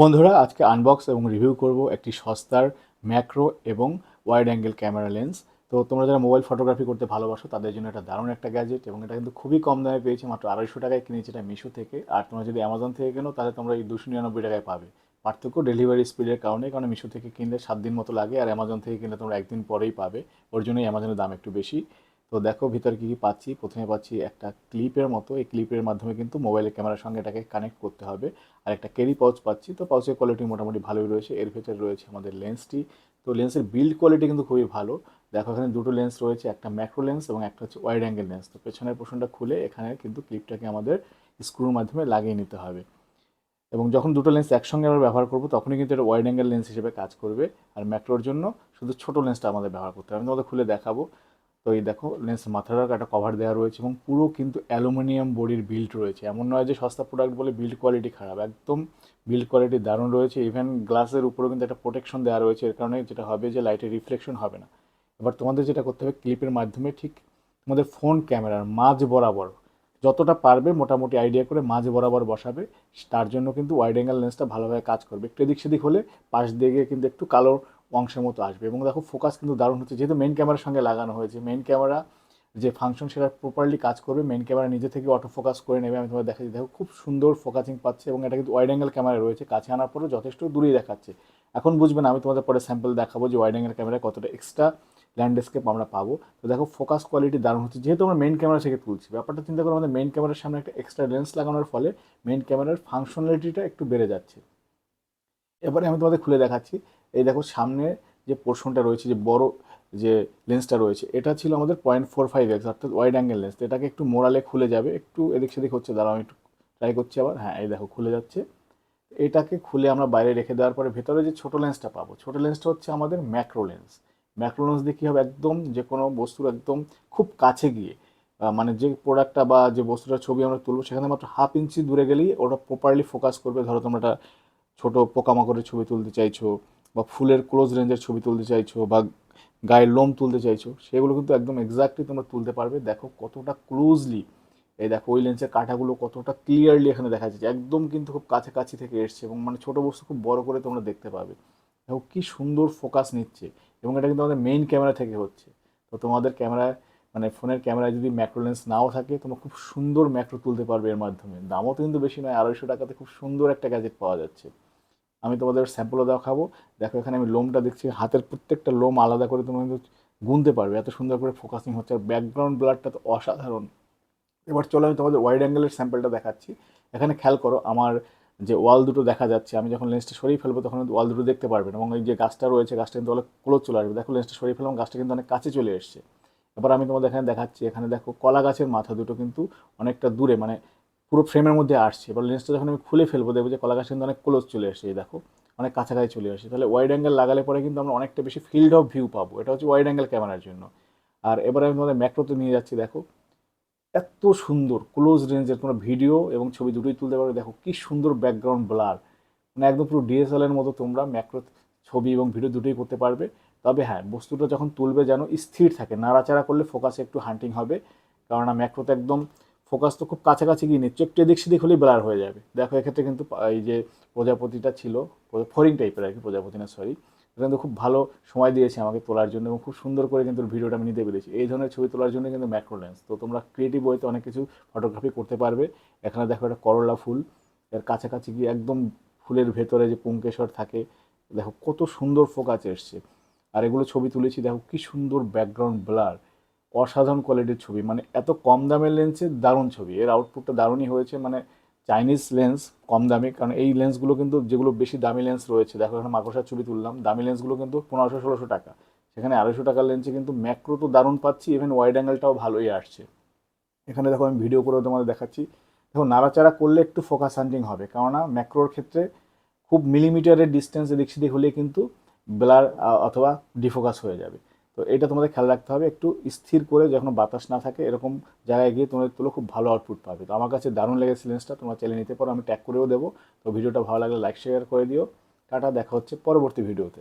বন্ধুরা, আজকে আনবক্স এবং রিভিউ করব একটি সস্তার ম্যাক্রো এবং ওয়াইড অ্যাঙ্গেল ক্যামেরা লেন্স তো তোমরা যারা মোবাইল ফটোগ্রাফি করতে ভালোবাসো, তাদের জন্য এটা দারুণ একটা গ্যাজেট এবং এটা কিন্তু খুবই কম দামে পেয়েছি, মাত্র আড়াইশো টাকায় কিনেছি, এটা মিশো থেকে। আর তোমরা যদি অ্যামাজন থেকে কেনো, তাহলে তোমরা এই দুশো নিরানব্বই টাকায় পাবে। পার্থক্য ডেলিভারি স্পিডের কারণে, কারণ মিশো থেকে কিনলে সাত দিন মতো লাগে, আর অ্যামাজন থেকে কিনলে তোমরা একদিন পরেই পাবে। ওর জন্যই অ্যামাজনের দাম একটু বেশি। তো দেখো ভিতরে কী কী পাচ্ছি? প্রথমে পাচ্ছি একটা ক্লিপের মতো। এই ক্লিপের মাধ্যমে কিন্তু মোবাইলের ক্যামেরার সঙ্গে এটাকে কানেক্ট করতে হবে। আর একটা ক্যারি পাউচ পাচ্ছি। তো পাউচের কোয়ালিটি মোটামুটি ভালোই রয়েছে। এর ভেতরে রয়েছে আমাদের লেন্সটি তো লেন্সের বিল্ড কোয়ালিটি কিন্তু খুবই ভালো। দেখো এখানে দুটো লেন্স রয়েছে, একটা ম্যাক্রো লেন্স এবং একটা হচ্ছে ওয়াইড অ্যাঙ্গেল লেন্স তো পেছনের পোর্শনটা খুলে এখানে কিন্তু ক্লিপটাকে আমাদের স্ক্রুর মাধ্যমে লাগিয়ে নিতে হবে। এবং যখন দুটো লেন্স একসঙ্গে আমরা ব্যবহার করব, তখনই কিন্তু এটা ওয়াইড অ্যাঙ্গেল লেন্স হিসেবে কাজ করবে। আর ম্যাক্রোর জন্য শুধু ছোটো লেন্সটা আমাদের ব্যবহার করতে হবে। আমি তোমাদের খুলে দেখাবো। তো এই দেখো লেন্স মাথার একটা কভার দেওয়া রয়েছে এবং পুরো কিন্তু অ্যালুমিনিয়াম বডির বিল্ড রয়েছে। এমন নয় যে সস্তা প্রোডাক্ট বলে বিল্ড কোয়ালিটি খারাপ, একদম বিল্ড কোয়ালিটি দারুণ রয়েছে। ইভেন গ্লাসের উপরেও কিন্তু একটা প্রোটেকশন দেওয়া রয়েছে। এর কারণে যেটা হবে যে লাইটের রিফ্লেকশন হবে না। এবার তোমাদের যেটা করতে হবে ক্লিপের মাধ্যমে ঠিক তোমাদের ফোন ক্যামেরার মাঝ বরাবর যতটা পারবে মোটামুটি আইডিয়া করে মাঝ বরাবর বসাবে। তার জন্য কিন্তু ওয়াইড অ্যাঙ্গেল লেন্সটা ভালোভাবে কাজ করবে। একটু এদিক সেদিক হলে পাশ দিয়ে গিয়ে কিন্তু একটু কালো অংশের মতো আসবে। এবং দেখো ফোকাস কিন্তু দারুণ হচ্ছে। যেহেতু মেন ক্যামেরার সঙ্গে লাগানো হয়েছে মেন ক্যামেরা যে ফাংশন সেটা প্রপারলি কাজ করবে মেন ক্যামেরা নিজে থেকে অটো ফোকাস করে নেবে, আমি তোমার দেখাচ্ছি। দেখো খুব সুন্দর ফোকাসিং পাচ্ছে এবং এটা কিন্তু ওয়াইড অ্যাঙ্গেল ক্যামেরা রয়েছে। কাছে আনার পরে যথেষ্ট দূরেই দেখাচ্ছে। এখন বুঝবেন আমি তোমাদের পরে স্যাম্পল দেখাবো যে ওয়াইড অ্যাঙ্গেল ক্যামেরায় কতটা এক্সট্রা ল্যান্ডস্কেপ আমরা পাবো। তো দেখো ফোকাস কোয়ালিটি দারুণ হচ্ছে। যেহেতু আমরা মেন ক্যামেরা থেকে তুলছি, ব্যাপারটা চিন্তা করো আমাদের মেন ক্যামেরার সামনে একটা এক্সট্রা লেন্স লাগানোর ফলে মেন ক্যামেরার ফাংশনালিটিটা একটু বেড়ে যাচ্ছে। এবারে আমি তোমাদের খুলে দেখাচ্ছি। এই দেখো সামনে যে পোর্শনটা রয়েছে, যে বড় যে লেন্সটা রয়েছে, এটা ছিল আমাদের পয়েন্ট ফোর ফাইভ এক্স অর্থাৎ ওয়াইড অ্যাঙ্গেল লেন্স এটাকে একটু মোড়ালে খুলে যাবে, একটু এদিক সেদিক হচ্ছে, দাঁড়াও আমি একটু ট্রাই করছি আবার। হ্যাঁ এই দেখো খুলে যাচ্ছে। এটাকে খুলে আমরা বাইরে রেখে দেওয়ার পরে ভেতরে যে ছোটো লেন্সটা পাবো, ছোটো লেন্সটা হচ্ছে আমাদের ম্যাক্রো লেন্স ম্যাক্রো লেন্স দিয়ে কী হবে? একদম যে কোনো বস্তুর একদম খুব কাছে গিয়ে মানে যে প্রোডাক্টটা বা যে বস্তুটার ছবি আমরা তুলবো, সেখানে মাত্র হাফ ইঞ্চি দূরে গেলেই ওটা প্রপারলি ফোকাস করবে। ধরো তোমরা একটা ছোটো পোকামাকড়ের ছবি তুলতে চাইছো বা ফুলের ক্লোজ রেঞ্জের ছবি তুলতে চাইছো বা গায়ের লোম তুলতে চাইছো, সেগুলো কিন্তু একদম এক্স্যাক্টলি তোমরা তুলতে পারবে। দেখো কতটা ক্লোজলি এই দেখো ওই লেন্সের কাঁটাগুলো কতটা ক্লিয়ারলি এখানে দেখা যাচ্ছে। একদম কিন্তু খুব কাছাকাছি থেকে এসছে এবং মানে ছোটো বস্তু খুব বড় করে তোমরা দেখতে পাবে। দেখো কী সুন্দর ফোকাস নিচ্ছে এবং এটা কিন্তু আমাদের মেইন ক্যামেরা থেকে হচ্ছে। তো তোমাদের ক্যামেরায় মানে ফোনের ক্যামেরায় যদি ম্যাক্রো লেন্স নাও থাকে, তোমরা খুব সুন্দর ম্যাক্রো তুলতে পারবে এর মাধ্যমে। দামও তো কিন্তু বেশি নয়, আড়াইশো টাকাতে খুব সুন্দর একটা গ্যাজেট পাওয়া যাচ্ছে। আমি তোমাদের স্যাম্পলও দেখাবো। দেখো, এখানে আমি লোমটা দেখছি, হাতের প্রত্যেকটা লোম আলাদা করে তোমরা কিন্তু গুনতে পারবে। এত সুন্দর করে ফোকাসিং হচ্ছে, আর ব্যাকগ্রাউন্ড ব্লারটা তো অসাধারণ। এবার চলো, আমি তোমাদের ওয়াইড অ্যাঙ্গেলের স্যাম্পলটা দেখাচ্ছি। এখানে খেয়াল করো, আমার যে ওয়াল দুটো দেখা যাচ্ছে, আমি যখন লেন্সটা সরিয়ে ফেলব, তখন ওয়াল দুটো দেখতে পারবেন এবং এই যে গাছটা রয়েছে, গাছটা কিন্তু অনেক ক্লোজ চলে আসবে। দেখো লেন্সটা সরিয়ে ফেললাম, গাছটা কিন্তু অনেক কাছে চলে এসছে। এবার আমি তোমাদের এখানে দেখাচ্ছি, এখানে দেখো, কলা গাছের মাথা দুটো কিন্তু অনেকটা দূরে মানে পুরো ফ্রেমের মধ্যে আসছে। এবার লেন্সটা যখন আমি খুলে ফেলব, দেখব যে কলা গাছ কিন্তু অনেক ক্লোজ চলে এসছে দেখো। অনেক কাছাকাছি চলে আসে তাহলে ওয়াইড অ্যাঙ্গেল লাগালে পরে কিন্তু আমরা অনেকটা বেশি ফিল্ড অফ ভিউ পাবো। এটা হচ্ছে ওয়াইড অ্যাঙ্গেল ক্যামেরার জন্য। আর এবারে আমি তোমাদের ম্যাক্রোতে নিয়ে যাচ্ছি, দেখো। এত সুন্দর ক্লোজ রেঞ্জের তোমরা ভিডিও এবং ছবি দুটোই তুলতে পারবে। দেখো কি সুন্দর ব্যাকগ্রাউন্ড ব্লার মানে একদম পুরো ডিএসএলআর মতো তোমরা ম্যাক্রো ছবি এবং ভিডিও দুটোই করতে পারবে। তবে হ্যাঁ বস্তুটা যখন তুলবে যেন স্থির থাকে। নাড়াচাড়া করলে ফোকাসে একটু হান্টিং হবে। কেননা ম্যাক্রোতে একদম ফোকাস তো খুব কাছাকাছি গিয়ে নিচ্ছে একটু এদিক সেদিক হলেই ব্লার হয়ে যাবে। দেখো, এক্ষেত্রে কিন্তু এই যে প্রজাপতিটা ছিল ফরিং টাইপের আর কি প্রজাপতি না সরি কিন্তু খুব ভালো সময় দিয়েছে আমাকে তোলার জন্য এবং খুব সুন্দর করে কিন্তু ভিডিওটা আমি নিতে পেরেছি। এই ধরনের ছবি তোলার জন্য কিন্তু ম্যাক্রো লেন্স তো তোমরা ক্রিয়েটিভ ওয়েতে অনেক কিছু ফটোগ্রাফি করতে পারবে। এখানে দেখো একটা করলা ফুল, এর কাছাকাছি গিয়ে একদম ফুলের ভেতরে যে পুঙ্কেশ্বর থাকে, দেখো কত সুন্দর ফোকাস এসছে। আর এগুলো ছবি তুলেছি, দেখো কি সুন্দর ব্যাকগ্রাউন্ড ব্লার অসাধারণ কোয়ালিটির ছবি। মানে এত কম দামের লেন্সে দারুণ ছবি। এর আউটপুটটা দারুণই হয়েছে। মানে চাইনিজ লেন্স কম দামি। কারণ এই লেন্সগুলো কিন্তু যেগুলো বেশি দামি লেন্স রয়েছে, দেখো এখানে মাকড়সার ছবি তুললাম, দামি লেন্সগুলো কিন্তু পনেরোশো, ষোলোশো টাকা। সেখানে আড়াইশো টাকার লেন্সে কিন্তু ম্যাক্রো তো দারুণ পাচ্ছি ইভেন ওয়াইড অ্যাঙ্গেলটাও ভালোই আসছে। এখানে দেখো আমি ভিডিও করেও তোমাদের দেখাচ্ছি। দেখো নাড়াচাড়া করলে একটু ফোকাস হান্টিং হবে। কেননা ম্যাক্রোর ক্ষেত্রে খুব মিলিমিটারের ডিস্টেন্স এদিক সেদিক হলে কিন্তু ব্লার অথবা ডিফোকাস হয়ে যাবে। তো এটা তোমাদের খেয়াল রাখতে হবে, একটু স্থির করে যখন বাতাস না থাকে, এরকম জায়গায় গিয়ে তোমাদের তুলো খুব ভালো আউটপুট পাবে। তো আমার কাছে দারুণ লেগেছে লেন্সটা তোমরা চালিয়ে নিতে পারো, আমি ট্যাগ করেও দেবো। তো ভিডিওটা ভালো লাগলে লাইক শেয়ার করে দিও। টাটা, দেখা হচ্ছে পরবর্তী ভিডিওতে